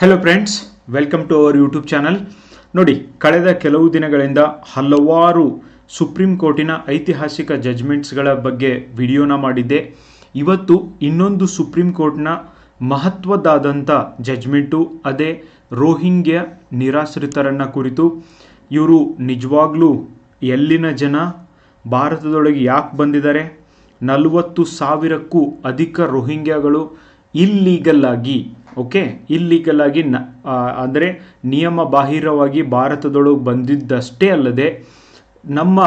Hello friends welcome to our YouTube channel ನೋಡಿ, ಕಳೆದ ಕೆಲವು ದಿನಗಳಿಂದ ಹಲವಾರು ಸುಪ್ರೀಂ ಕೋರ್ಟಿನ ಐತಿಹಾಸಿಕ ಜಜ್ಮೆಂಟ್ಸ್ಗಳ ಬಗ್ಗೆ ವಿಡಿಯೋನ ಮಾಡಿದ್ದೆ. ಇವತ್ತು ಇನ್ನೊಂದು ಸುಪ್ರೀಂ ಕೋರ್ಟ್ನ ಮಹತ್ವದಾದಂಥ ಜಜ್ಮೆಂಟು ಅದೇ ರೋಹಿಂಗ್ಯ ನಿರಾಶ್ರಿತರನ್ನ ಕುರಿತು. ಇವರು ನಿಜವಾಗ್ಲೂ ಎಲ್ಲಿನ ಜನ, ಭಾರತದೊಳಗೆ ಯಾಕೆ ಬಂದಿದ್ದಾರೆ? ನಲವತ್ತು ಸಾವಿರಕ್ಕೂ ಅಧಿಕ ರೋಹಿಂಗ್ಯಾಗಳು ಇಲ್ಲೀಗಲ್ ಆಗಿ ಓಕೆ ಇಲ್ಲೀಗಲ್ ಆಗಿ ನ ಅಂದರೆ ನಿಯಮ ಬಾಹಿರವಾಗಿ ಭಾರತದೊಳಗೆ ಬಂದಿದ್ದಷ್ಟೇ ಅಲ್ಲದೆ ನಮ್ಮ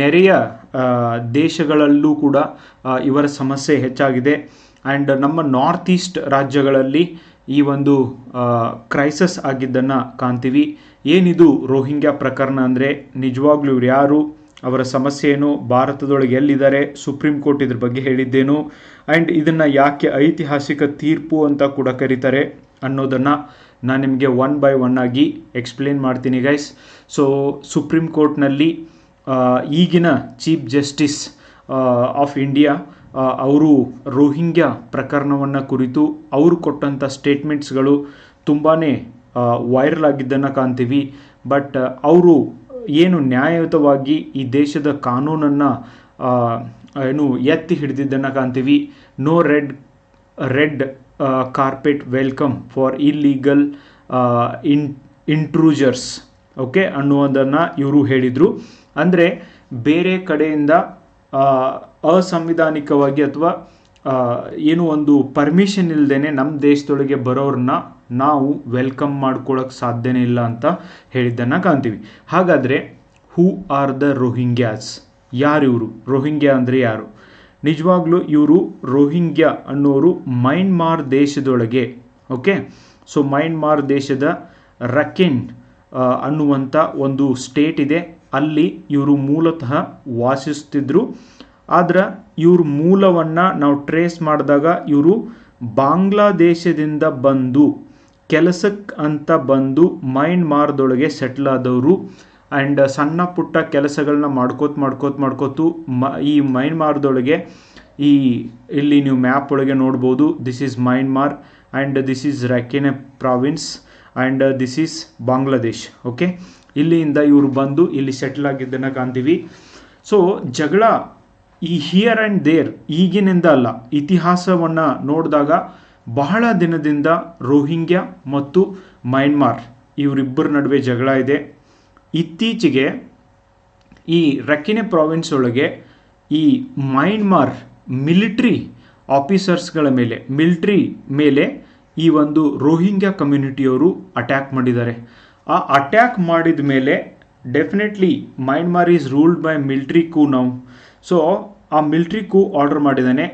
ನೆರೆಯ ದೇಶಗಳಲ್ಲೂ ಕೂಡ ಇವರ ಸಮಸ್ಯೆ ಹೆಚ್ಚಾಗಿದೆ. ಆ್ಯಂಡ್ ನಮ್ಮ ನಾರ್ತ್ ಈಸ್ಟ್ ರಾಜ್ಯಗಳಲ್ಲಿ ಈ ಒಂದು ಕ್ರೈಸಸ್ ಆಗಿದ್ದನ್ನು ಕಾಣ್ತೀವಿ. ಏನಿದು ರೋಹಿಂಗ್ಯಾ ಪ್ರಕರಣ ಅಂದರೆ ನಿಜವಾಗ್ಲೂ ಇವ್ರು ಯಾರು? ಅವರ ಸಮಸ್ಯೆ ಏನು ಭಾರತದೊಳಗೆ ಎಲ್ಲಿದ್ದಾರೆ? ಸುಪ್ರೀಂ ಕೋರ್ಟ್ ಇದ್ರ ಬಗ್ಗೆ ಹೇಳಿದ್ದೇನು? ಆ್ಯಂಡ್ ಇದನ್ನು ಯಾಕೆ ಐತಿಹಾಸಿಕ ತೀರ್ಪು ಅಂತ ಕೂಡ ಕರೀತಾರೆ ಅನ್ನೋದನ್ನು ನಾನು ನಿಮಗೆ ಒನ್ ಬೈ ಒನ್ ಆಗಿ ಎಕ್ಸ್ಪ್ಲೇನ್ ಮಾಡ್ತೀನಿ ಗೈಸ್ ಸೊ ಸುಪ್ರೀಂ ಕೋರ್ಟ್ನಲ್ಲಿ ಈಗಿನ ಚೀಫ್ ಜಸ್ಟಿಸ್ ಆಫ್ ಇಂಡಿಯಾ ಅವರು ರೋಹಿಂಗ್ಯಾ ಪ್ರಕರಣವನ್ನು ಕುರಿತು ಅವರು ಕೊಟ್ಟಂಥ ಸ್ಟೇಟ್ಮೆಂಟ್ಸ್ಗಳು ತುಂಬಾ ವೈರಲ್ ಆಗಿದ್ದನ್ನು ಕಾಣ್ತೀವಿ. ಬಟ್ ಅವರು ಏನು ನ್ಯಾಯಯುತವಾಗಿ ಈ ದೇಶದ ಕಾನೂನನ್ನು ಏನು ಎತ್ತಿ ಹಿಡಿದಿದ್ದನ್ನು ಕಾಣ್ತೀವಿ. No red red carpet welcome for illegal in intruders okay ಅನ್ನುವುದನ್ನು ಇವರು ಹೇಳಿದರು. ಅಂದರೆ ಬೇರೆ ಕಡೆಯಿಂದ ಅಸಂವಿಧಾನಿಕವಾಗಿ ಅಥವಾ ಏನು ಒಂದು ಪರ್ಮಿಷನ್ ಇಲ್ಲದೇ ನಮ್ಮ ದೇಶದೊಳಗೆ ಬರೋರನ್ನ ನಾವು ವೆಲ್ಕಮ್ ಮಾಡ್ಕೊಳ್ಳೋಕೆ ಸಾಧ್ಯನೇ ಇಲ್ಲ ಅಂತ ಹೇಳಿದ್ದನ್ನು ಕಾಣ್ತೀವಿ. ಹಾಗಾದರೆ ಹೂ ಆರ್ ದ ರೋಹಿಂಗ್ಯಾಸ್ ಯಾರು ಇವರು ರೋಹಿಂಗ್ಯಾ ಅಂದರೆ ಯಾರು? ನಿಜವಾಗ್ಲೂ ಇವರು ರೋಹಿಂಗ್ಯಾ ಅನ್ನೋರು ಮೈನ್ಮಾರ್ ದೇಶದೊಳಗೆ ಓಕೆ ಸೊ ಮೈನ್ಮಾರ್ ದೇಶದ ರಕೆನ್ ಅನ್ನುವಂಥ ಒಂದು ಸ್ಟೇಟ್ ಇದೆ. ಅಲ್ಲಿ ಇವರು ಮೂಲತಃ ವಾಸಿಸ್ತಿದ್ರು. ಆದ್ರೆ, ಇವ್ರ ಮೂಲವನ್ನು ನಾವು ಟ್ರೇಸ್ ಮಾಡಿದಾಗ ಇವರು ಬಾಂಗ್ಲಾದೇಶದಿಂದ ಬಂದು ಕೆಲಸಕ್ಕೆ ಅಂತ ಬಂದು ಮೈಂಡ್ ಮಾರ್ದೊಳಗೆ ಸೆಟ್ಲ್ ಆದವರು ಆ್ಯಂಡ್ ಸಣ್ಣ ಪುಟ್ಟ ಕೆಲಸಗಳನ್ನ ಮಾಡ್ಕೋತ ಮಾಡ್ಕೋತ ಮಾಡ್ಕೋತು ಮ ಈ ಮೈಂಡ್ ಮಾರ್ದೊಳಗೆ ಈ ಇಲ್ಲಿ ನೀವು ಮ್ಯಾಪ್ ಒಳಗೆ ನೋಡ್ಬೋದು this is Myanmar and this is Rakhine province and this is Bangladesh okay ಇಲ್ಲಿಂದ ಇವರು ಬಂದು ಇಲ್ಲಿ ಸೆಟ್ಲ್ ಆಗಿದ್ದನ್ನು ಕಾಣ್ತೀವಿ. ಸೊ ಜಗಳ ಈ ಹಿಯರ್ ಆ್ಯಂಡ್ ದೇರ್ ಈಗಿನಿಂದ ಅಲ್ಲ, ಇತಿಹಾಸವನ್ನು ನೋಡಿದಾಗ ಬಹಳ ದಿನದಿಂದ ರೋಹಿಂಗ್ಯಾ ಮತ್ತು ಮೈನ್ಮಾರ್ ಇವರಿಬ್ಬರ ನಡುವೆ ಜಗಳ ಇದೆ. ಇತ್ತೀಚೆಗೆ ಈ ರಕ್ಕಿನೆ ಪ್ರಾವಿನ್ಸ್ ಒಳಗೆ ಈ ಮೈನ್ಮಾರ್ ಮಿಲಿಟ್ರಿ ಆಫೀಸರ್ಸ್ಗಳ ಮೇಲೆ ಮಿಲಿಟ್ರಿ ಮೇಲೆ ಈ ಒಂದು ರೋಹಿಂಗ್ಯಾ ಕಮ್ಯುನಿಟಿಯವರು ಅಟ್ಯಾಕ್ ಮಾಡಿದ್ದಾರೆ. ಆ ಅಟ್ಯಾಕ್ ಮಾಡಿದ ಮೇಲೆ definitely Myanmar is ruled by military coup now so ಆ ಮಿಲ್ಟ್ರಿ ಕೂ ಆರ್ಡರ್ ಮಾಡಿದ್ದಾನೆ.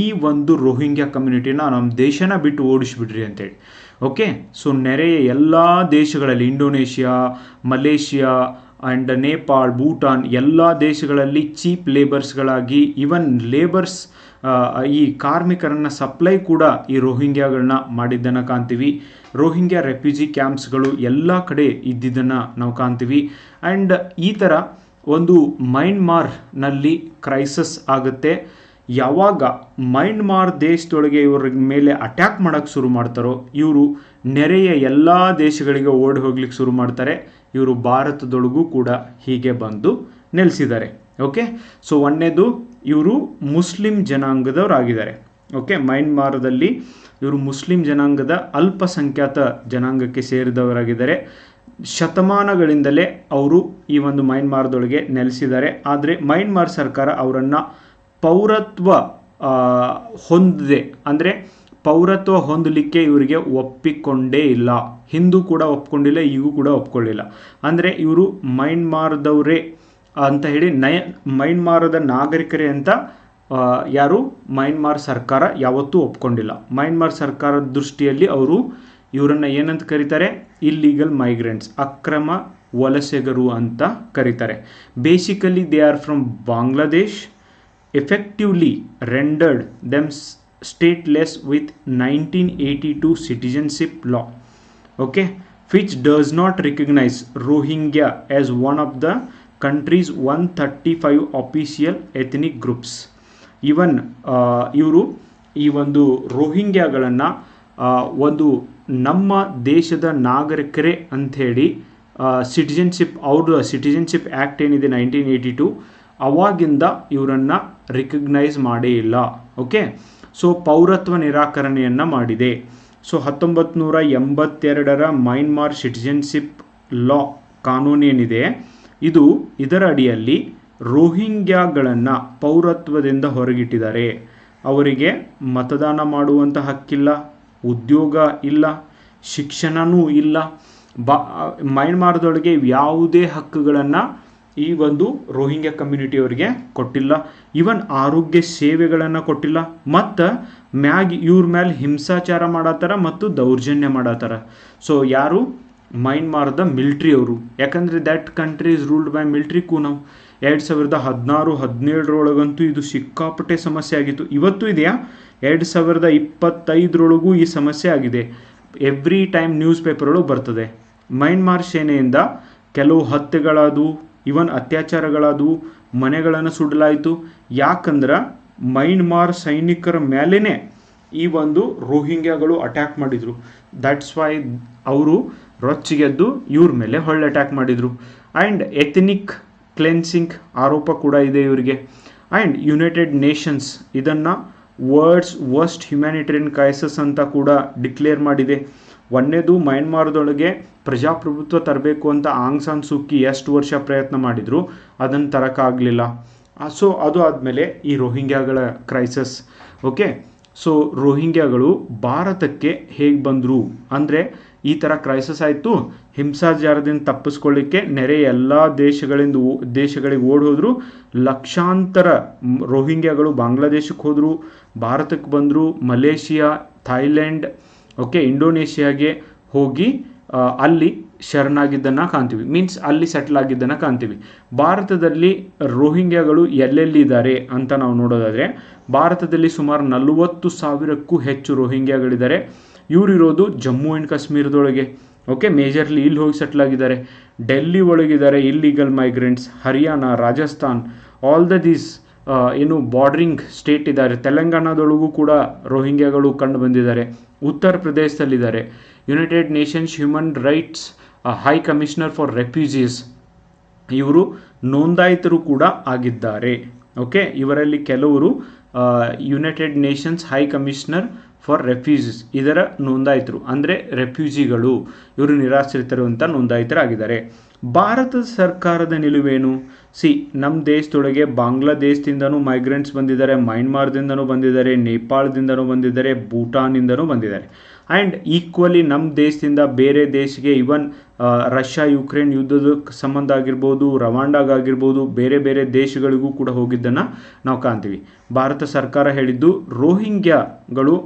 ಈ ಒಂದು ರೋಹಿಂಗ್ಯಾ ಕಮ್ಯುನಿಟಿನ ನಮ್ಮ ದೇಶನ ಬಿಟ್ಟು ಓಡಿಸ್ಬಿಡ್ರಿ ಅಂತೇಳಿ. ಓಕೆ ಸೊ ನೆರೆಯ ಎಲ್ಲ ದೇಶಗಳಲ್ಲಿ Indonesia, Malaysia and Nepal, Bhutan ಎಲ್ಲ ದೇಶಗಳಲ್ಲಿ ಚೀಪ್ ಲೇಬರ್ಸ್ಗಳಾಗಿ ಈವನ್ ಲೇಬರ್ಸ್ ಈ ಕಾರ್ಮಿಕರನ್ನ ಸಪ್ಲೈ ಕೂಡ ಈ ರೋಹಿಂಗ್ಯಾಗಳನ್ನ ಮಾಡಿದ್ದನ್ನು ಕಾಣ್ತೀವಿ. ರೋಹಿಂಗ್ಯಾ ರೆಫ್ಯೂಜಿ ಕ್ಯಾಂಪ್ಸ್ಗಳು ಎಲ್ಲ ಕಡೆ ಇದ್ದಿದ್ದನ್ನು ನಾವು ಕಾಣ್ತೀವಿ. ಆ್ಯಂಡ್ ಈ ಥರ ಒಂದು ಮೈನ್ಮಾರ್ನಲ್ಲಿ ಕ್ರೈಸಸ್ ಆಗುತ್ತೆ. ಯಾವಾಗ ಮೈನ್ಮಾರ್ ದೇಶದೊಳಗೆ ಇವ್ರ ಮೇಲೆ ಅಟ್ಯಾಕ್ ಮಾಡೋಕ್ಕೆ ಶುರು ಮಾಡ್ತಾರೋ, ಇವರು ನೆರೆಯ ಎಲ್ಲ ದೇಶಗಳಿಗೆ ಓಡಿ ಹೋಗ್ಲಿಕ್ಕೆ ಶುರು ಮಾಡ್ತಾರೆ. ಇವರು ಭಾರತದೊಳಗೂ ಕೂಡ ಹೀಗೆ ಬಂದು ನೆಲೆಸಿದ್ದಾರೆ. ಓಕೆ ಸೊ ಒಂದನೇದು, ಇವರು ಮುಸ್ಲಿಂ ಜನಾಂಗದವರಾಗಿದ್ದಾರೆ ಓಕೆ ಮೈನ್ಮಾರದಲ್ಲಿ ಇವರು ಮುಸ್ಲಿಂ ಜನಾಂಗದ ಅಲ್ಪಸಂಖ್ಯಾತ ಜನಾಂಗಕ್ಕೆ ಸೇರಿದವರಾಗಿದ್ದಾರೆ. ಶತಮಾನಗಳಿಂದಲೇ ಅವರು ಈ ಒಂದು ಮೈನ್ಮಾರ್ದೊಳಗೆ ನೆಲೆಸಿದ್ದಾರೆ. ಆದರೆ ಮೈನ್ಮಾರ್ ಸರ್ಕಾರ ಅವರನ್ನು ಪೌರತ್ವ ಹೊಂದಿದೆ. ಅಂದರೆ ಪೌರತ್ವ ಹೊಂದಲಿಕ್ಕೆ ಇವರಿಗೆ ಒಪ್ಪಿಕೊಂಡೇ ಇಲ್ಲ. ಹಿಂದೂ ಕೂಡ ಒಪ್ಕೊಂಡಿಲ್ಲ, ಈಗೂ ಕೂಡ ಒಪ್ಕೊಳ್ಳಿಲ್ಲ. ಅಂದರೆ ಇವರು ಮೈನ್ಮಾರ್ದವರೇ ಅಂತ ಹೇಳಿ ನಯ, ಮೈನ್ಮಾರದ ನಾಗರಿಕರೇ ಅಂತ ಯಾರು? ಮೈನ್ಮಾರ್ ಸರ್ಕಾರ ಯಾವತ್ತೂ ಒಪ್ಕೊಂಡಿಲ್ಲ. ಮೈನ್ಮಾರ್ ಸರ್ಕಾರದ ದೃಷ್ಟಿಯಲ್ಲಿ ಅವರು ಇವರನ್ನು ಏನಂತ ಕರೀತಾರೆ? ಇಲ್ಲೀಗಲ್ ಮೈಗ್ರೆಂಟ್ಸ್ ಅಕ್ರಮ ವಲಸೆಗರು ಅಂತ ಕರೀತಾರೆ. Basically they are from Bangladesh effectively rendered them stateless with 1982 citizenship law okay which does not recognize rohingya as one of the country's 135 official ethnic groups even ಇವರು ಈ ಒಂದು ರೋಹಿಂಗ್ಯಾಗಳನ್ನು ಒಂದು ನಮ್ಮ ದೇಶದ ನಾಗರಿಕರೇ ಅಂಥೇಳಿ ಸಿಟಿಜನ್ಶಿಪ್ ಅವ್ರ ಸಿಟಿಜನ್ಶಿಪ್ ಆ್ಯಕ್ಟ್ ಏನಿದೆ ನೈನ್ಟೀನ್ ಏಯ್ಟಿ ಟು ಅವಾಗಿಂದ ಇವರನ್ನು ರಿಕಗ್ನೈಸ್ ಮಾಡೇ ಇಲ್ಲ ಓಕೆ ಸೊ ಪೌರತ್ವ ನಿರಾಕರಣೆಯನ್ನು ಮಾಡಿದೆ. ಸೊ ಹತ್ತೊಂಬತ್ತು ನೂರ ಎಂಬತ್ತೆರಡರ ಮೈನ್ಮಾರ್ ಸಿಟಿಜನ್ಶಿಪ್ ಲಾ ಕಾನೂನೇನಿದೆ, ಇದು ಇದರ ಅಡಿಯಲ್ಲಿ ರೋಹಿಂಗ್ಯಾಗಳನ್ನು ಪೌರತ್ವದಿಂದ ಹೊರಗಿಟ್ಟಿದ್ದಾರೆ. ಅವರಿಗೆ ಮತದಾನ ಮಾಡುವಂಥ ಹಕ್ಕಿಲ್ಲ, ಉದ್ಯೋಗ ಇಲ್ಲ ಶಿಕ್ಷಣವೂ ಇಲ್ಲ. ಬಾ ಮೈನ್ಮಾರ್ದೊಳಗೆ ಯಾವುದೇ ಹಕ್ಕುಗಳನ್ನು ಈ ಒಂದು ರೋಹಿಂಗ್ಯ ಕಮ್ಯುನಿಟಿ ಅವರಿಗೆ ಕೊಟ್ಟಿಲ್ಲ. ಇವನ್ ಆರೋಗ್ಯ ಸೇವೆಗಳನ್ನು ಕೊಟ್ಟಿಲ್ಲ. ಮತ್ತು ಮ್ಯಾಗ್ ಇವ್ರ ಮೇಲೆ ಹಿಂಸಾಚಾರ ಮಾಡತ್ತಾರ ಮತ್ತು ದೌರ್ಜನ್ಯ ಮಾಡತ್ತಾರ ಸೊ ಯಾರು? ಮೈನ್ಮಾರ್ದ ಮಿಲ್ಟ್ರಿ ಅವರು. ಯಾಕಂದರೆ that country is ruled by military coup now ಎರಡು ಸಾವಿರದ ಹದಿನಾರು, ಹದಿನೇಳರೊಳಗಂತೂ ಇದು ಸಿಕ್ಕಾಪಟ್ಟೆ ಸಮಸ್ಯೆ ಆಗಿತ್ತು. ಇವತ್ತು ಇದೆಯಾ? ಎರಡು ಸಾವಿರದ ಇಪ್ಪತ್ತೈದರೊಳಗೂ ಈ ಸಮಸ್ಯೆ ಆಗಿದೆ. ಎವ್ರಿ ಟೈಮ್ ನ್ಯೂಸ್ ಪೇಪರ್ ಬರ್ತದೆ. ಮೈನ್ಮಾರ್ ಸೇನೆಯಿಂದ ಕೆಲವು ಹತ್ಯೆಗಳಾದವು. ಇವನ್ ಅತ್ಯಾಚಾರಗಳಾದವು, ಮನೆಗಳನ್ನು ಸುಡಲಾಯಿತು. ಯಾಕಂದ್ರೆ ಮೈನ್ಮಾರ್ ಸೈನಿಕರ ಮೇಲೇ ಈ ಒಂದು ರೋಹಿಂಗ್ಯಾಗಳು ಅಟ್ಯಾಕ್ ಮಾಡಿದರು. ದಟ್ಸ್ ವೈ ಅವರು ರೊಚ್ಚಿಗೆದ್ದು ಇವ್ರ ಮೇಲೆ ಹೊಳ್ಳೆ ಅಟ್ಯಾಕ್ ಮಾಡಿದರು. ಆ್ಯಂಡ್ ಎಥನಿಕ್ ಕ್ಲೆನ್ಸಿಂಗ್ ಆರೋಪ ಕೂಡ ಇದೆ ಇವರಿಗೆ. ಆ್ಯಂಡ್ ಯುನೈಟೆಡ್ ನೇಷನ್ಸ್ ಇದನ್ನು ವರ್ಡ್ಸ್ ವರ್ಸ್ಟ್ ಹ್ಯುಮ್ಯಾನಿಟೇರಿಯನ್ ಕ್ರೈಸಸ್ ಅಂತ ಕೂಡ ಡಿಕ್ಲೇರ್ ಮಾಡಿದೆ. ಒಂದನೇದು ಮಯನ್ಮಾರ್ದೊಳಗೆ ಪ್ರಜಾಪ್ರಭುತ್ವ ತರಬೇಕು ಅಂತ ಆಂಗ್ ಸಾನ್ ಸೂಕಿ ಎಷ್ಟು ವರ್ಷ ಪ್ರಯತ್ನ ಮಾಡಿದ್ರು, ಅದನ್ನು ತರೋಕ್ಕಾಗಲಿಲ್ಲ ಸೊ, ಅದು ಆದಮೇಲೆ ಈ ರೋಹಿಂಗ್ಯಾಗಳ ಕ್ರೈಸಸ್. ಓಕೆ? ಸೊ, ರೋಹಿಂಗ್ಯಾಗಳು ಭಾರತಕ್ಕೆ ಹೇಗೆ ಬಂದರು? ಅಂದರೆ ಈ ಥರ ಕ್ರೈಸಸ್ ಆಯಿತು, ಹಿಂಸಾಚಾರದಿಂದ ತಪ್ಪಿಸ್ಕೊಳ್ಳಿಕ್ಕೆ ನೆರೆ ಎಲ್ಲ ದೇಶಗಳಿಂದ ದೇಶಗಳಿಗೆ ಓಡ್ ಹೋದ್ರು, ಲಕ್ಷಾಂತರ ರೋಹಿಂಗ್ಯಾಗಳು ಬಾಂಗ್ಲಾದೇಶಕ್ಕೆ ಹೋದರು, ಭಾರತಕ್ಕೆ ಬಂದರು, ಮಲೇಷಿಯಾ ಥೈಲ್ಯಾಂಡ್ ಓಕೆ ಇಂಡೋನೇಷ್ಯಾಗೆ ಹೋಗಿ ಅಲ್ಲಿ ಶರಣಾಗಿದ್ದನ್ನು ಕಾಣ್ತೀವಿ. ಮೀನ್ಸ್ ಅಲ್ಲಿ ಸೆಟ್ಲ್ ಆಗಿದ್ದನ್ನು ಕಾಣ್ತೀವಿ. ಭಾರತದಲ್ಲಿ ರೋಹಿಂಗ್ಯಾಗಳು ಎಲ್ಲೆಲ್ಲಿದ್ದಾರೆ ಅಂತ ನಾವು ನೋಡೋದಾದರೆ, ಭಾರತದಲ್ಲಿ ಸುಮಾರು ನಲವತ್ತು ಸಾವಿರಕ್ಕೂ ಹೆಚ್ಚು ರೋಹಿಂಗ್ಯಾಗಳಿದ್ದಾರೆ. ಇವರಿರೋದು ಜಮ್ಮು ಆ್ಯಂಡ್ ಕಾಶ್ಮೀರದೊಳಗೆ. ಓಕೆ ಮೇಜರ್ಲಿ ಇಲ್ಲಿ ಹೋಗಿ ಸೆಟ್ಲ್ ಆಗಿದ್ದಾರೆ. Delhi ಒಳಗಿದ್ದಾರೆ illegal migrants Haryana Rajasthan all the these ಏನು ಬಾರ್ಡ್ರಿಂಗ್ ಸ್ಟೇಟ್ ಇದ್ದಾರೆ. ತೆಲಂಗಾಣದೊಳಗೂ ಕೂಡ ರೋಹಿಂಗ್ಯಾಗಳು ಕಂಡು ಬಂದಿದ್ದಾರೆ. ಉತ್ತರ ಪ್ರದೇಶದಲ್ಲಿದ್ದಾರೆ. United Nations human rights high commissioner for refugees ಇವರು ನೋಂದಾಯಿತರು ಕೂಡ ಆಗಿದ್ದಾರೆ. ಓಕೆ ಇವರಲ್ಲಿ ಕೆಲವರು United Nations high commissioner for refugees ಇದರ ನೋಂದಾಯಿತರು. ಅಂದರೆ ರೆಫ್ಯೂಜಿಗಳು ಇವರು ನಿರಾಶ್ರಿತರು ಅಂತ ನೋಂದಾಯಿತರಾಗಿದ್ದಾರೆ. ಭಾರತ ಸರ್ಕಾರದ ನಿಲುವೇನು? ಸಿ ನಮ್ಮ ದೇಶದೊಳಗೆ ಬಾಂಗ್ಲಾದೇಶದಿಂದನೂ ಮೈಗ್ರೆಂಟ್ಸ್ ಬಂದಿದ್ದಾರೆ ಮೈನ್ಮಾರ್ದಿಂದನೂ ಬಂದಿದ್ದಾರೆ ನೇಪಾಳದಿಂದನೂ ಬಂದಿದ್ದಾರೆ ಭೂಟಾನಿಂದನೂ ಬಂದಿದ್ದಾರೆ. ಆ್ಯಂಡ್ ಈಕ್ವಲಿ ನಮ್ಮ ದೇಶದಿಂದ ಬೇರೆ ದೇಶಕ್ಕೆ ಇವನ್ ರಷ್ಯಾ ಯುಕ್ರೇನ್ ಯುದ್ಧದ ಸಂಬಂಧ ಆಗಿರ್ಬೋದು ರವಾಂಡಾಗಿರ್ಬೋದು ಬೇರೆ ಬೇರೆ ದೇಶಗಳಿಗೂ ಕೂಡ ಹೋಗಿದ್ದನ್ನು ನಾವು ಕಾಣ್ತೀವಿ. ಭಾರತ ಸರ್ಕಾರ ಹೇಳಿದ್ದು ರೋಹಿಂಗ್ಯಾಗಳು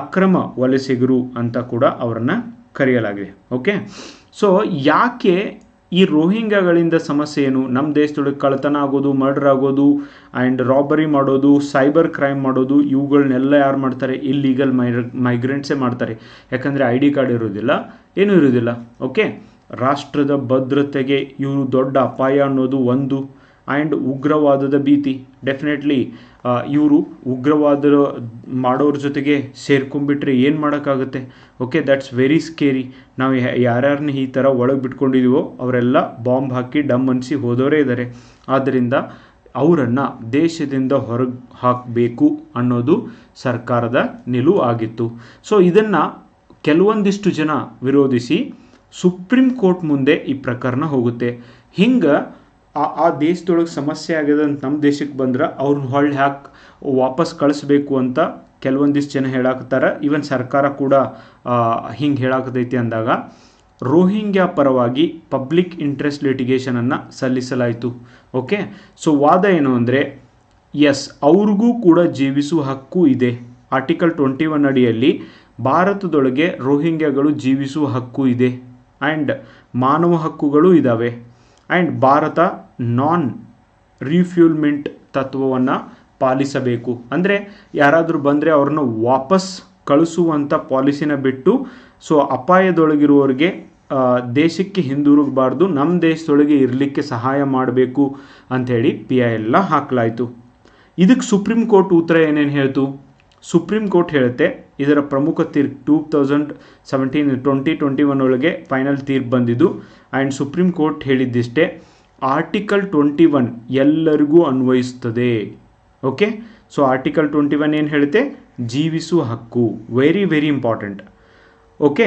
ಅಕ್ರಮ ವಲಸಿಗರು ಅಂತ ಕೂಡ ಅವರನ್ನು ಕರೆಯಲಾಗಿದೆ. ಓಕೆ ಸೊ ಯಾಕೆ ಈ ರೋಹಿಂಗ್ಯಾಗಳಿಂದ ಸಮಸ್ಯೆ ಏನು? ನಮ್ಮ ದೇಶದೊಳಗೆ ಕಳ್ತನ ಆಗೋದು ಮರ್ಡರ್ ಆಗೋದು ಆ್ಯಂಡ್ ರಾಬರಿ ಮಾಡೋದು ಸೈಬರ್ ಕ್ರೈಮ್ ಮಾಡೋದು ಇವುಗಳನ್ನೆಲ್ಲ ಯಾರು ಮಾಡ್ತಾರೆ? ಇಲ್ಲೀಗಲ್ ಮೈ ಮೈಗ್ರೆಂಟ್ಸೇ ಮಾಡ್ತಾರೆ. ಯಾಕಂದರೆ ಐ ಡಿ ಕಾರ್ಡ್ ಇರೋದಿಲ್ಲ, ಏನೂ ಇರೋದಿಲ್ಲ ಓಕೆ ರಾಷ್ಟ್ರದ ಭದ್ರತೆಗೆ ಇವರು ದೊಡ್ಡ ಅಪಾಯ ಅನ್ನೋದು ಒಂದು. ಆ್ಯಂಡ್ ಉಗ್ರವಾದದ ಭೀತಿ. ಡೆಫಿನೆಟ್ಲಿ ಇವರು ಉಗ್ರವಾದ ಮಾಡೋರ ಜೊತೆಗೆ ಸೇರ್ಕೊಂಡ್ಬಿಟ್ರೆ ಏನು ಮಾಡೋಕ್ಕಾಗುತ್ತೆ? ಓಕೆ ದಟ್ಸ್ ವೆರಿ ಸ್ಕೇರಿ ನಾವು ಯಾರ್ಯಾರನ್ನ ಈ ಥರ ಒಳಗೆ ಬಿಟ್ಕೊಂಡಿದೀವೋ ಅವರೆಲ್ಲ ಬಾಂಬ್ ಹಾಕಿ ಡಮ್ ಅನಿಸಿ ಹೋದವರೇ ಇದ್ದಾರೆ ಆದ್ದರಿಂದ ಅವರನ್ನು ದೇಶದಿಂದ ಹೊರಗೆ ಹಾಕಬೇಕು ಅನ್ನೋದು ಸರ್ಕಾರದ ನಿಲುವು ಆಗಿತ್ತು. ಸೊ ಇದನ್ನು ಕೆಲವೊಂದಿಷ್ಟು ಜನ ವಿರೋಧಿಸಿ ಸುಪ್ರೀಂ ಕೋರ್ಟ್ ಮುಂದೆ ಈ ಪ್ರಕರಣ ಹೋಗುತ್ತೆ. ಹಿಂಗೆ ಆ ಆ ದೇಶದೊಳಗೆ ಸಮಸ್ಯೆ ಆಗ್ಯದ ಅಂತ ನಮ್ಮ ದೇಶಕ್ಕೆ ಬಂದ್ರೆ ಅವ್ರನ್ನ ಹೊಳ್ಳಿ ಹಾಕಿ ವಾಪಸ್ ಕಳಿಸ್ಬೇಕು ಅಂತ ಕೆಲವೊಂದಿಷ್ಟು ಜನ ಹೇಳಾಕತ್ತಾರ. ಈವನ್ ಸರ್ಕಾರ ಕೂಡ ಹಿಂಗೆ ಹೇಳಾಕತೈತಿ ಅಂದಾಗ, ರೋಹಿಂಗ್ಯಾ ಪರವಾಗಿ ಪಬ್ಲಿಕ್ ಇಂಟ್ರೆಸ್ಟ್ ಲಿಟಿಗೇಷನನ್ನು ಸಲ್ಲಿಸಲಾಯಿತು. ಓಕೆ ಸೊ ವಾದ ಏನು ಅಂದರೆ ಎಸ್ ಅವ್ರಿಗೂ ಕೂಡ ಜೀವಿಸುವ ಹಕ್ಕು ಇದೆ. ಆರ್ಟಿಕಲ್ ಟ್ವೆಂಟಿ ಒನ್ ಅಡಿಯಲ್ಲಿ, ಭಾರತದೊಳಗೆ ರೋಹಿಂಗ್ಯಾಗಳು ಜೀವಿಸುವ ಹಕ್ಕು ಇದೆ. ಆ್ಯಂಡ್ ಮಾನವ ಹಕ್ಕುಗಳು ಇದ್ದಾವೆ ಆ್ಯಂಡ್ ಭಾರತ ನಾನ್ ರಿಫ್ಯೂಲ್ಮೆಂಟ್ ತತ್ವವನ್ನು ಪಾಲಿಸಬೇಕು. ಅಂದರೆ ಯಾರಾದರೂ ಬಂದರೆ ಅವ್ರನ್ನ ವಾಪಸ್ ಕಳಿಸುವಂಥ ಪಾಲಿಸಿನ ಬಿಟ್ಟು, ಸೊ ಅಪಾಯದೊಳಗಿರುವವರಿಗೆ ದೇಶಕ್ಕೆ ಹಿಂದಿರುಗಬಾರ್ದು ನಮ್ಮ ದೇಶದೊಳಗೆ ಇರಲಿಕ್ಕೆ ಸಹಾಯ ಮಾಡಬೇಕು ಅಂಥೇಳಿ ಪಿ ಐ ಎಲ್ಲ ಹಾಕಲಾಯಿತು. ಇದಕ್ಕೆ ಸುಪ್ರೀಂ ಕೋರ್ಟ್ ಉತ್ತರ ಏನೇನು ಹೇಳ್ತು? ಸುಪ್ರೀಂ ಕೋರ್ಟ್ ಹೇಳುತ್ತೆ ಇದರ ಪ್ರಮುಖ ತೀರ್ಪು two thousand seventeen twenty twenty one ಒಳಗೆ ಫೈನಲ್ ತೀರ್ಪು ಬಂದಿದ್ದು. ಆ್ಯಂಡ್ ಸುಪ್ರೀಂ ಕೋರ್ಟ್ ಹೇಳಿದ್ದಿಷ್ಟೇ ಆರ್ಟಿಕಲ್ ಟ್ವೆಂಟಿ ಒನ್ ಎಲ್ಲರಿಗೂ ಅನ್ವಯಿಸ್ತದೆ. Okay so article twenty one ಏನು ಹೇಳುತ್ತೆ? ಜೀವಿಸುವ ಹಕ್ಕು. ವೆರಿ ವೆರಿ ಇಂಪಾರ್ಟೆಂಟ್ ಓಕೆ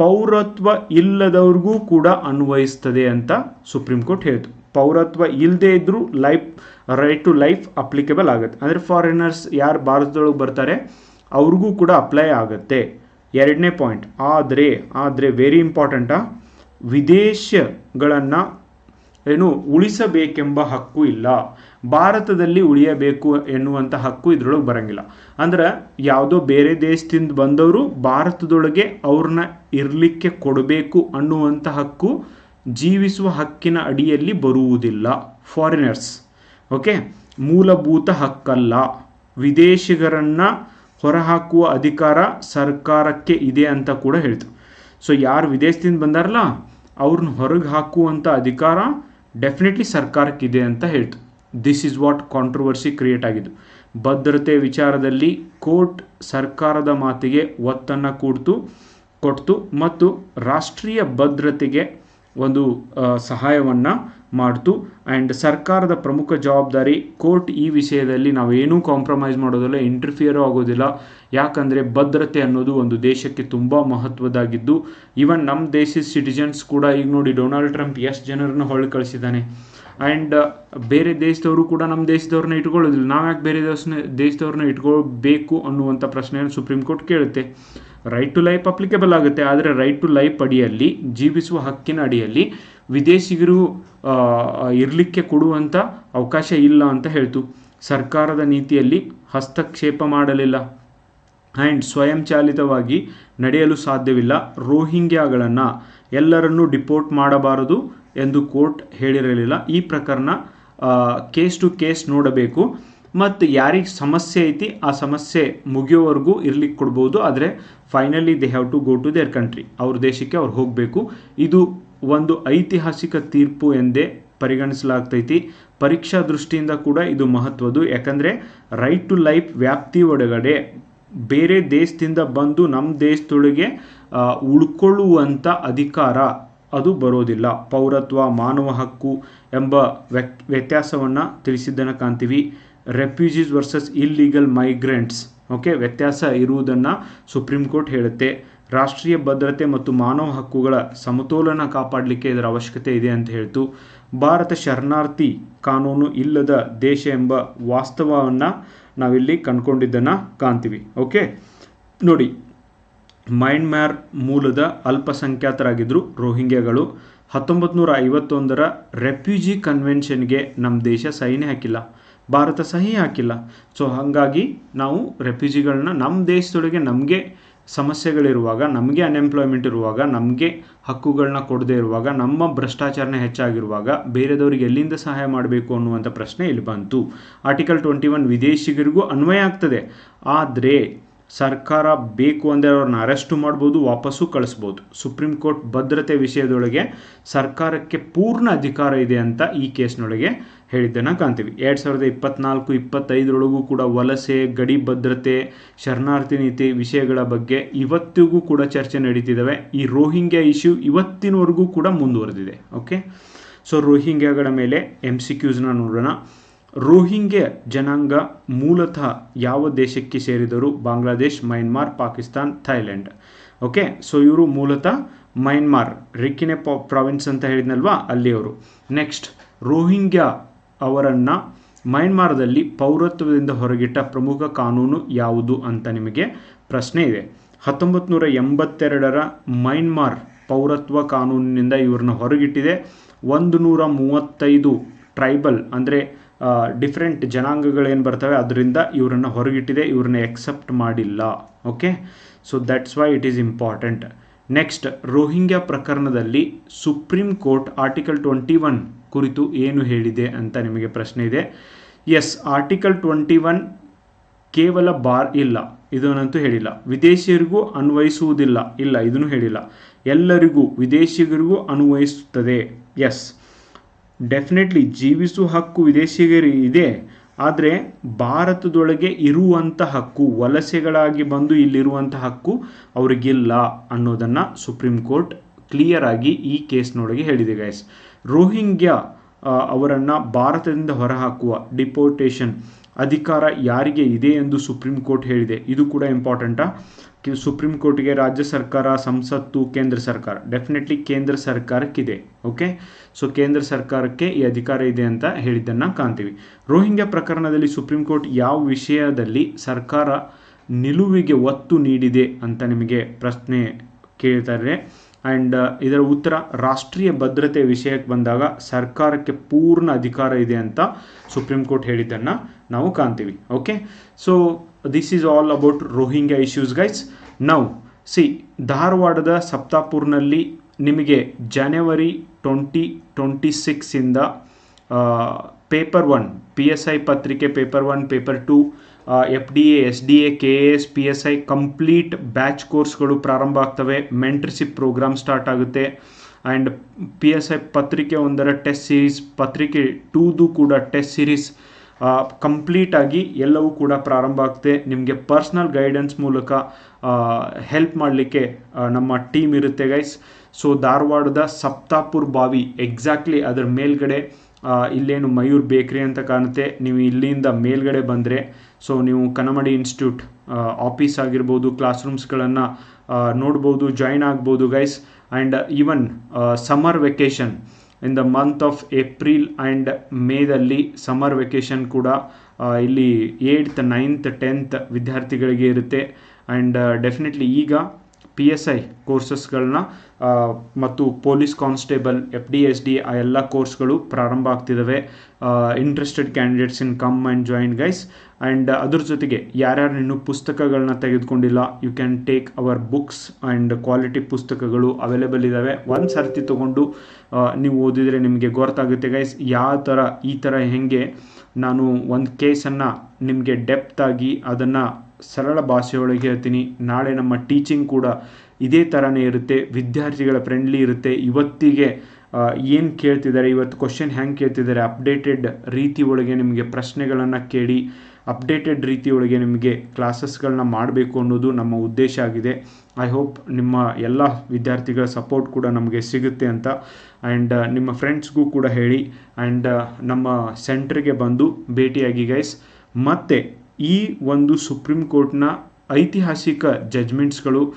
ಪೌರತ್ವ ಇಲ್ಲದವ್ರಿಗೂ ಕೂಡ ಅನ್ವಯಿಸ್ತದೆ ಅಂತ ಸುಪ್ರೀಂ ಕೋರ್ಟ್ ಹೇಳ್ತು ಪೌರತ್ವ ಇಲ್ಲದೇ ಇದ್ದರೂ life right to life applicable ಆಗುತ್ತೆ. ಅಂದರೆ ಫಾರಿನರ್ಸ್ ಯಾರು ಭಾರತದೊಳಗೆ ಬರ್ತಾರೆ? ಅವ್ರಿಗೂ ಕೂಡ ಅಪ್ಲೈ ಆಗುತ್ತೆ. ಎರಡನೇ ಪಾಯಿಂಟ್ ಆದರೆ ಆದರೆ ವೆರಿ ಇಂಪಾರ್ಟೆಂಟಾ ವಿದೇಶಗಳನ್ನು ಏನು ಉಳಿಸಬೇಕೆಂಬ ಹಕ್ಕು ಇಲ್ಲ. ಭಾರತದಲ್ಲಿ ಉಳಿಯಬೇಕು ಎನ್ನುವಂಥ ಹಕ್ಕು ಇದ್ರೊಳಗೆ ಬರಂಗಿಲ್ಲ. ಅಂದ್ರೆ ಯಾವುದೋ ಬೇರೆ ದೇಶದಿಂದ ಬಂದವರು ಭಾರತದೊಳಗೆ ಅವ್ರನ್ನ ಇರಲಿಕ್ಕೆ ಕೊಡಬೇಕು ಅನ್ನುವಂಥ ಹಕ್ಕು ಜೀವಿಸುವ ಹಕ್ಕಿನ ಅಡಿಯಲ್ಲಿ ಬರುವುದಿಲ್ಲ. ಫಾರಿನರ್ಸ್ ಓಕೆ ಮೂಲಭೂತ ಹಕ್ಕಲ್ಲ. ವಿದೇಶಿಗರನ್ನು ಹೊರಹಾಕುವ ಅಧಿಕಾರ ಸರ್ಕಾರಕ್ಕೆ ಇದೆ ಅಂತ ಕೂಡ ಹೇಳ್ತು ಸೊ ಯಾರು ವಿದೇಶದಿಂದ ಬಂದಾರಲ್ಲ, ಅವ್ರನ್ನ ಹೊರಗೆ ಹಾಕುವಂಥ ಅಧಿಕಾರ ಡೆಫಿನೆಟ್ಲಿ ಸರ್ಕಾರಕ್ಕಿದೆ ಅಂತ ಹೇಳ್ತು this is what controversy create ಆಗಿದ್ದು. ಭದ್ರತೆ ವಿಚಾರದಲ್ಲಿ ಕೋರ್ಟ್ ಸರ್ಕಾರದ ಮಾತಿಗೆ ಒತ್ತನ್ನು ಕೂಡ್ತು, ಕೊಡ್ತು ಮತ್ತು ರಾಷ್ಟ್ರೀಯ ಭದ್ರತೆಗೆ ಒಂದು ಸಹಾಯವನ್ನು ಮಾಡ್ತು. ಆ್ಯಂಡ್ ಸರ್ಕಾರದ ಪ್ರಮುಖ ಜವಾಬ್ದಾರಿ ಕೋರ್ಟ್ ಈ ವಿಷಯದಲ್ಲಿ ನಾವೇನೂ ಕಾಂಪ್ರಮೈಸ್ ಮಾಡೋದಿಲ್ಲ ಇಂಟರ್ಫಿಯರೂ ಆಗೋದಿಲ್ಲ. ಯಾಕಂದರೆ ಭದ್ರತೆ ಅನ್ನೋದು ಒಂದು ದೇಶಕ್ಕೆ ತುಂಬ ಮಹತ್ವದಾಗಿದ್ದು ಈವನ್ ನಮ್ಮ ದೇಶದ ಸಿಟಿಜನ್ಸ್ ಕೂಡ ಈಗ ನೋಡಿ ಡೊನಾಲ್ಡ್ ಟ್ರಂಪ್ ಎಷ್ಟು ಜನರನ್ನ ಹೊಳ್ಳಿ ಕಳಿಸಿದ್ದಾನೆ. ಆ್ಯಂಡ್ ಬೇರೆ ದೇಶದವರು ಕೂಡ ನಮ್ಮ ದೇಶದವ್ರನ್ನ ಇಟ್ಕೊಳ್ಳೋದಿಲ್ಲ. ನಾವು ಯಾಕೆ ಬೇರೆ ದೇಶನ, ದೇಶದವ್ರನ್ನ ಇಟ್ಕೊಳ್ಬೇಕು ಅನ್ನುವಂಥ ಪ್ರಶ್ನೆಯನ್ನು ಸುಪ್ರೀಂ ಕೋರ್ಟ್ ಕೇಳುತ್ತೆ. ರೈಟ್ ಟು ಲೈಫ್ ಅಪ್ಲಿಕೇಬಲ್ ಆಗುತ್ತೆ. ಆದರೆ ರೈಟ್ ಟು ಲೈಫ್ ಅಡಿಯಲ್ಲಿ, ಜೀವಿಸುವ ಹಕ್ಕಿನ ಅಡಿಯಲ್ಲಿ ವಿದೇಶಿಗರು ಇರಲಿಕ್ಕೆ ಕೊಡುವಂಥ ಅವಕಾಶ ಇಲ್ಲ ಅಂತ ಹೇಳ್ತು. ಸರ್ಕಾರದ ನೀತಿಯಲ್ಲಿ ಹಸ್ತಕ್ಷೇಪ ಮಾಡಲಿಲ್ಲ. ಆ್ಯಂಡ್ ಸ್ವಯಂಚಾಲಿತವಾಗಿ ನಡೆಯಲು ಸಾಧ್ಯವಿಲ್ಲ. ರೋಹಿಂಗ್ಯಾಗಳನ್ನು ಎಲ್ಲರನ್ನೂ ಡಿಪೋರ್ಟ್ ಮಾಡಬಾರದು ಎಂದು ಕೋರ್ಟ್ ಹೇಳಿರಲಿಲ್ಲ. ಈ ಪ್ರಕರಣ ಕೇಸ್ ಟು ಕೇಸ್ ನೋಡಬೇಕು. ಮತ್ತು ಯಾರಿಗೆ ಸಮಸ್ಯೆ ಐತಿ, ಆ ಸಮಸ್ಯೆ ಮುಗಿಯೋವರೆಗೂ ಇರ್ಲಿಕ್ಕೆ ಕೊಡ್ಬೋದು. ಆದರೆ finally they have to go to their country ಅವ್ರ ದೇಶಕ್ಕೆ ಅವ್ರು ಹೋಗಬೇಕು. ಇದು ಒಂದು ಐತಿಹಾಸಿಕ ತೀರ್ಪು ಎಂದೇ ಪರಿಗಣಿಸಲಾಗ್ತೈತಿ. ಪರೀಕ್ಷಾ ದೃಷ್ಟಿಯಿಂದ ಕೂಡ ಇದು ಮಹತ್ವದ್ದು. ಯಾಕಂದರೆ ರೈಟ್ ಟು ಲೈಫ್ ವ್ಯಾಪ್ತಿ ಒಳಗಡೆ ಬೇರೆ ದೇಶದಿಂದ ಬಂದು ನಮ್ಮ ದೇಶದೊಳಗೆ ಉಳ್ಕೊಳ್ಳುವಂಥ ಅಧಿಕಾರ ಅದು ಬರೋದಿಲ್ಲ. ಪೌರತ್ವ, ಮಾನವ ಹಕ್ಕು ಎಂಬ ವ್ಯತ್ಯಾಸವನ್ನು ತಿಳಿಸಿದ್ದನ್ನು ಕಾಣ್ತೀವಿ. Refugees versus illegal migrants okay ವ್ಯತ್ಯಾಸ ಇರುವುದನ್ನು ಸುಪ್ರೀಂ ಕೋರ್ಟ್ ಹೇಳುತ್ತೆ. ರಾಷ್ಟ್ರೀಯ ಭದ್ರತೆ ಮತ್ತು ಮಾನವ ಹಕ್ಕುಗಳ ಸಮತೋಲನ ಕಾಪಾಡಲಿಕ್ಕೆ ಇದರ ಅವಶ್ಯಕತೆ ಇದೆ ಅಂತ ಹೇಳ್ತು. ಭಾರತ ಶರಣಾರ್ಥಿ ಕಾನೂನು ಇಲ್ಲದ ದೇಶ ಎಂಬ ವಾಸ್ತವವನ್ನು ನಾವಿಲ್ಲಿ ಕಂಡುಕೊಂಡಿದ್ದನ್ನು ಕಾಣ್ತೀವಿ. ಓಕೆ ನೋಡಿ. ಮ್ಯಾನ್ಮಾರ್ ಮೂಲದ ಅಲ್ಪಸಂಖ್ಯಾತರಾಗಿದ್ದರು ರೋಹಿಂಗ್ಯಾಗಳು. ಹತ್ತೊಂಬತ್ತು ನೂರ ಐವತ್ತೊಂದರ ರೆಫ್ಯೂಜಿ ಕನ್ವೆನ್ಷನ್ಗೆ ನಮ್ಮ ದೇಶ ಸೈನ್ಯ ಹಾಕಿಲ್ಲ. ಭಾರತ ಸಹಿ ಹಾಕಿಲ್ಲ. ಸೊ ಹಾಗಾಗಿ ನಾವು ರೆಫ್ಯೂಜಿಗಳನ್ನ ನಮ್ಮ ದೇಶದೊಳಗೆ ನಮಗೆ ಸಮಸ್ಯೆಗಳಿರುವಾಗ, ನಮಗೆ ಅನ್ಎಂಪ್ಲಾಯ್ಮೆಂಟ್ ಇರುವಾಗ, ನಮಗೆ ಹಕ್ಕುಗಳನ್ನ ಕೊಡದೇ ಇರುವಾಗ, ನಮ್ಮ ಭ್ರಷ್ಟಾಚಾರನೇ ಹೆಚ್ಚಾಗಿರುವಾಗ ಬೇರೆದವರಿಗೆ ಎಲ್ಲಿಂದ ಸಹಾಯ ಮಾಡಬೇಕು ಅನ್ನುವಂಥ ಪ್ರಶ್ನೆ ಇಲ್ಲಿ ಬಂತು. ಆರ್ಟಿಕಲ್ ಟ್ವೆಂಟಿ ಒನ್ ವಿದೇಶಿಗರಿಗೂ ಅನ್ವಯ ಆಗ್ತದೆ. ಆದರೆ ಸರ್ಕಾರ ಬೇಕು ಅಂದರೆ ಅವ್ರನ್ನ ಅರೆಸ್ಟು ಮಾಡ್ಬೋದು, ವಾಪಸ್ಸು ಕಳಿಸ್ಬೋದು. ಸುಪ್ರೀಂ ಕೋರ್ಟ್ ಭದ್ರತೆ ವಿಷಯದೊಳಗೆ ಸರ್ಕಾರಕ್ಕೆ ಪೂರ್ಣ ಅಧಿಕಾರ ಇದೆ ಅಂತ ಈ ಕೇಸ್ನೊಳಗೆ ಹೇಳಿದ್ದನ್ನು ಕಾಣ್ತೀವಿ. ಎರಡು ಸಾವಿರದ ಇಪ್ಪತ್ನಾಲ್ಕು, ಇಪ್ಪತ್ತೈದರೊಳಗೂ ಕೂಡ ವಲಸೆ, ಗಡಿ ಭದ್ರತೆ, ಶರಣಾರ್ಥಿ ನೀತಿ ವಿಷಯಗಳ ಬಗ್ಗೆ ಇವತ್ತಿಗೂ ಕೂಡ ಚರ್ಚೆ ನಡೀತಿದ್ದಾವೆ ಈ ರೋಹಿಂಗ್ಯಾ ಇಶ್ಯೂ ಇವತ್ತಿನವರೆಗೂ ಕೂಡ ಮುಂದುವರೆದಿದೆ. ಓಕೆ ಸೊ ರೋಹಿಂಗ್ಯಾಗಳ ಮೇಲೆ ಎಂ ಸಿ ಕ್ಯೂಸ್ನ ನೋಡೋಣ. ರೋಹಿಂಗ್ಯ ಜನಾಂಗ ಮೂಲತಃ ಯಾವ ದೇಶಕ್ಕೆ ಸೇರಿದರು Bangladesh Myanmar Pakistan Thailand okay, so ಇವರು ಮೂಲತಃ ಮೈನ್ಮಾರ್ ರಿಕಿನೆ ಪ್ರಾವಿನ್ಸ್ ಅಂತ ಹೇಳಿದ್ನಲ್ವಾ? ಅಲ್ಲಿಯವರು. ನೆಕ್ಸ್ಟ್, ರೋಹಿಂಗ್ಯಾ ಅವರನ್ನು ಮೈನ್ಮಾರ್ದಲ್ಲಿ ಪೌರತ್ವದಿಂದ ಹೊರಗಿಟ್ಟ ಪ್ರಮುಖ ಕಾನೂನು ಯಾವುದು ಅಂತ ನಿಮಗೆ ಪ್ರಶ್ನೆ ಇದೆ. ಹತ್ತೊಂಬತ್ತು ನೂರ ಎಂಬತ್ತೆರಡರ ಮೈನ್ಮಾರ್ ಪೌರತ್ವ ಕಾನೂನಿನಿಂದ ಇವ್ರನ್ನ ಹೊರಗಿಟ್ಟಿದೆ. ಒಂದು ನೂರ ಮೂವತ್ತೈದು ಟ್ರೈಬಲ್, ಅಂದರೆ ಡಿಫ್ರೆಂಟ್ ಜನಾಂಗಗಳೇನು ಬರ್ತವೆ, ಅದರಿಂದ ಇವರನ್ನು ಹೊರಗಿಟ್ಟಿದೆ, ಇವ್ರನ್ನ ಎಕ್ಸೆಪ್ಟ್ ಮಾಡಿಲ್ಲ. Okay so that's why it is important next Rohingya ಪ್ರಕರಣದಲ್ಲಿ supreme court article twenty one ಕುರಿತು ಏನು ಹೇಳಿದೆ ಅಂತ ನಿಮಗೆ ಪ್ರಶ್ನೆ ಇದೆ. ಎಸ್ ಆರ್ಟಿಕಲ್ ಟ್ವೆಂಟಿ ಒನ್ ಕೇವಲ ಬಾರ್ ಇಲ್ಲ. ಇದನ್ನಂತೂ ಹೇಳಿಲ್ಲ. ವಿದೇಶಿಯರಿಗೂ ಅನ್ವಯಿಸುವುದಿಲ್ಲ. ಇಲ್ಲ, ಇದನ್ನು ಹೇಳಿಲ್ಲ. ಎಲ್ಲರಿಗೂ, ವಿದೇಶಿಗರಿಗೂ ಅನ್ವಯಿಸುತ್ತದೆ. ಎಸ್ ಡೆಫಿನೆಟ್ಲಿ ಜೀವಿಸುವ ಹಕ್ಕು ವಿದೇಶಿಗರಿಗೆ ಇದೆ. ಆದರೆ, ಭಾರತದೊಳಗೆ ಇರುವಂಥ ಹಕ್ಕು, ವಲಸೆಗಳಾಗಿ ಬಂದು ಇಲ್ಲಿರುವಂಥ ಹಕ್ಕು ಅವರಿಗಿಲ್ಲ ಅನ್ನೋದನ್ನು ಸುಪ್ರೀಂ ಕೋರ್ಟ್ ಕ್ಲಿಯರ್ ಆಗಿ ಈ ಕೇಸ್ನೊಳಗೆ ಹೇಳಿದೆ ಗೈಸ್ ರೋಹಿಂಗ್ಯಾ ಅವರನ್ನು ಭಾರತದಿಂದ ಹೊರಹಾಕುವ ಡಿಪೋರ್ಟೇಷನ್ ಅಧಿಕಾರ ಯಾರಿಗೆ ಇದೆ ಎಂದು ಸುಪ್ರೀಂ ಕೋರ್ಟ್ ಹೇಳಿದೆ. ಇದು ಕೂಡ ಇಂಪಾರ್ಟೆಂಟಾ? ಸುಪ್ರೀಂ ಕೋರ್ಟ್ಗೆ ರಾಜ್ಯ ಸರ್ಕಾರ, ಸಂಸತ್ತು, ಕೇಂದ್ರ ಸರ್ಕಾರ. ಡೆಫಿನೆಟ್ಲಿ ಕೇಂದ್ರ ಸರ್ಕಾರಕ್ಕಿದೆ ಓಕೆ ಸೊ ಕೇಂದ್ರ ಸರ್ಕಾರಕ್ಕೆ ಈ ಅಧಿಕಾರ ಇದೆ ಅಂತ ಹೇಳಿದ್ದನ್ನು ಕಾಣ್ತೀವಿ. ರೋಹಿಂಗ್ಯಾ ಪ್ರಕರಣದಲ್ಲಿ ಸುಪ್ರೀಂ ಕೋರ್ಟ್ ಯಾವ ವಿಷಯದಲ್ಲಿ ಸರ್ಕಾರ ನಿಲುವಿಗೆ ಒತ್ತು ನೀಡಿದೆ ಅಂತ ನಿಮಗೆ ಪ್ರಶ್ನೆ ಕೇಳ್ತಾರೆ. ಆ್ಯಂಡ್ ಇದರ ಉತ್ತರ ರಾಷ್ಟ್ರೀಯ ಭದ್ರತೆ ವಿಷಯಕ್ಕೆ ಬಂದಾಗ ಸರ್ಕಾರಕ್ಕೆ ಪೂರ್ಣ ಅಧಿಕಾರ ಇದೆ ಅಂತ ಸುಪ್ರೀಂ ಕೋರ್ಟ್ ಹೇಳಿದ್ದನ್ನು ನಾವು ಕಾಣ್ತೀವಿ. Okay so this is all about Rohingya issues guys now see ಧಾರವಾಡದ ಸಪ್ತಾಪುರ್ನಲ್ಲಿ ನಿಮಗೆ ಜನವರಿ twenty twenty ಸಿಕ್ಸಿಂದ paper one P S I ಪತ್ರಿಕೆ paper one paper two F D A S D A K A S P S I complete batch ಕೋರ್ಸ್ಗಳು ಪ್ರಾರಂಭ ಆಗ್ತವೆ. Mentorship program start ಆಗುತ್ತೆ. And P S I ಪತ್ರಿಕೆ ಒಂದರ test series ಪತ್ರಿಕೆ ಟೂದು ಕೂಡ test series ಕಂಪ್ಲೀಟಾಗಿ ಎಲ್ಲವೂ ಕೂಡ ಪ್ರಾರಂಭ ಆಗುತ್ತೆ ನಿಮಗೆ ಪರ್ಸ್ನಲ್ ಗೈಡೆನ್ಸ್ ಮೂಲಕ ಹೆಲ್ಪ್ ಮಾಡಲಿಕ್ಕೆ ನಮ್ಮ ಟೀಮ್ ಇರುತ್ತೆ ಗೈಸ್ ಸೊ ಧಾರವಾಡದ ಸಪ್ತಾಪುರ್ ಬಾವಿ ಎಕ್ಸಾಕ್ಟ್ಲಿ ಅದರ ಮೇಲ್ಗಡೆ ಇಲ್ಲೇನು ಮಯೂರ್ ಬೇಕ್ರಿ ಅಂತ ಕಾಣುತ್ತೆ. ನೀವು ಇಲ್ಲಿಂದ ಮೇಲ್ಗಡೆ ಬಂದರೆ, ಸೊ ನೀವು ಕನಮಡಿ ಇನ್ಸ್ಟಿಟ್ಯೂಟ್ ಆಫೀಸ್ ಆಗಿರ್ಬೋದು ಕ್ಲಾಸ್ ರೂಮ್ಸ್ಗಳನ್ನು ನೋಡ್ಬೋದು, ಜಾಯಿನ್ ಆಗ್ಬೋದು guys and even summer vacation in the month of April and ಮೇದಲ್ಲಿ summer vacation ಕೂಡ ಇಲ್ಲಿ ಏಯ್ತ್ ನೈನ್ತ್ ಟೆಂತ್ ವಿದ್ಯಾರ್ಥಿಗಳಿಗೆ ಇರುತ್ತೆ. ಆ್ಯಂಡ್ ಡೆಫಿನೆಟ್ಲಿ ಈಗ ಪಿ ಎಸ್ ಐ ಕೋರ್ಸಸ್ಗಳನ್ನ ಮತ್ತು police constable F D S D ಆ ಎಲ್ಲ ಕೋರ್ಸ್ಗಳು ಪ್ರಾರಂಭ ಆಗ್ತಿದ್ದಾವೆ interested candidates in come and join guys and ಅದ್ರ ಜೊತೆಗೆ ಯಾರ್ಯಾರು ಇನ್ನೂ ಪುಸ್ತಕಗಳನ್ನ ತೆಗೆದುಕೊಂಡಿಲ್ಲ you can take our books and quality ಪುಸ್ತಕಗಳು ಅವೈಲೇಬಲ್ ಇದ್ದಾವೆ ಒಂದು ಸರ್ತಿ ತೊಗೊಂಡು ನೀವು ಓದಿದರೆ ನಿಮಗೆ ಗೊತ್ತಾಗುತ್ತೆ ಗೈಸ್ ಯಾವ ಥರ ಈ ಥರ ಹೇಗೆ, ನಾನು ಒಂದು ಕೇಸನ್ನು ನಿಮಗೆ ಡೆಪ್ತಾಗಿ ಅದನ್ನು ಸರಳ ಭಾಷೆಯೊಳಗೆ ಹೇಳ್ತೀನಿ. ನಾಳೆ ನಮ್ಮ ಟೀಚಿಂಗ್ ಕೂಡ ಇದೇ ಥರನೇ ಇರುತ್ತೆ. ವಿದ್ಯಾರ್ಥಿಗಳ ಫ್ರೆಂಡ್ಲಿ ಇರುತ್ತೆ. ಇವತ್ತಿಗೆ ಏನು ಕೇಳ್ತಿದ್ದಾರೆ? ಇವತ್ತು ಕ್ವಶನ್ ಹೆಂಗೆ ಕೇಳ್ತಿದ್ದಾರೆ? ಅಪ್ಡೇಟೆಡ್ ರೀತಿ ಒಳಗೆ ನಿಮಗೆ ಪ್ರಶ್ನೆಗಳನ್ನು ಕೇಳಿ ಅಪ್ಡೇಟೆಡ್ ರೀತಿ ಒಳಗೆ ನಿಮಗೆ ಕ್ಲಾಸಸ್ಗಳನ್ನ ಮಾಡಬೇಕು ಅನ್ನೋದು ನಮ್ಮ ಉದ್ದೇಶ ಆಗಿದೆ. ಐ ಹೋಪ್ ನಿಮ್ಮ ಎಲ್ಲ ವಿದ್ಯಾರ್ಥಿಗಳ ಸಪೋರ್ಟ್ ಕೂಡ ನಮಗೆ ಸಿಗುತ್ತೆ ಅಂತ. ಆ್ಯಂಡ್ ನಿಮ್ಮ ಫ್ರೆಂಡ್ಸ್ಗೂ ಕೂಡ ಹೇಳಿ. ಆ್ಯಂಡ್ ನಮ್ಮ ಸೆಂಟ್ರಿಗೆ ಬಂದು ಭೇಟಿಯಾಗಿ ಗೈಸ್ ಮತ್ತು ಈ ಒಂದು ಸುಪ್ರೀಂ ಕೋರ್ಟ್ನ ಐತಿಹಾಸಿಕ ಜಜ್ಮೆಂಟ್ಸ್ಗಳು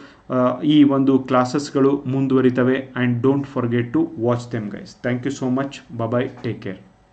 ಈ ಒಂದು ಕ್ಲಾಸಸ್ಗಳು ಮುಂದುವರಿತವೆ. And don't forget to watch them guys thank you so much bye take care